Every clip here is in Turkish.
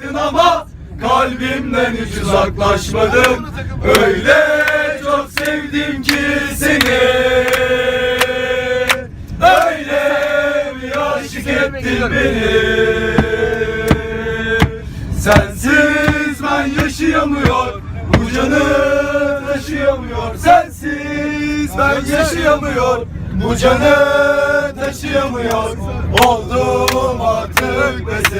uzaktın ama kalbimden hiç uzaklaşmadın. Öyle çok sevdim ki seni. Öyle bir aşık ettin beni. Sensiz ben yaşayamıyor Bu canı taşıyamıyor Sensiz ben yaşayamıyor Bu canı taşıyamıyor Oldum artık be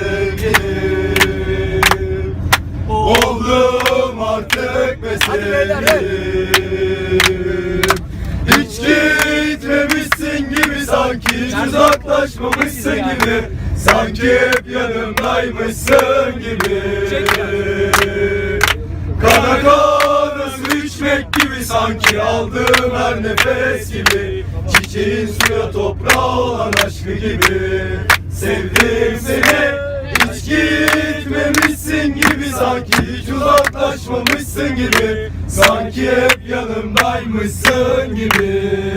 Hiç gitmemişsin gibi sanki Hiç uzaklaşmamışsın gibi. Sanki hep yanımdaymışsın gibi. Kana kana su içmek gibi Sanki aldığım her nefes gibi. Çiçeğin suya toprağa olan aşkı gibi. Sevdim seni uzaklaşmamışsın gibi. Sanki hep yanımdaymışsın gibi.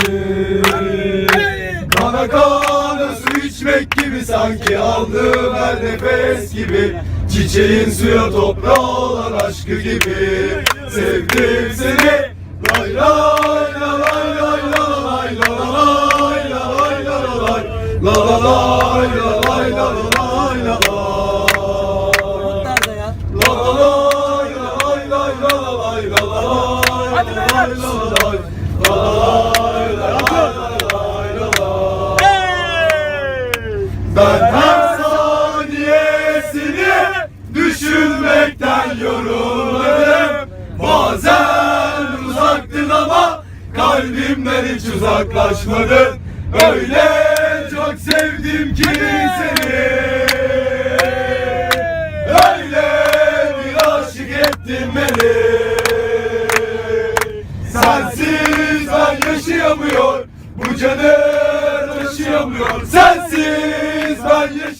Kana kana su içmek gibi. Sanki aldığım her nefes gibi. Çiçeğin suya toprağa olan aşkı gibi. Sevdim seni. Lay lay la lay lay la lay la lay la lay la lay. La la lay la lay la lay Ben her saniyesini düşünmekten yorulmadım Bazen uzaktın ama kalbimden hiç uzaklaşmadın Öyle çok sevdim ki seni Öyle bir aşık ettin beni Sensiz ben yaşayamıyor Bu canı taşıyamıyor Sensiz ben yaşayamıyor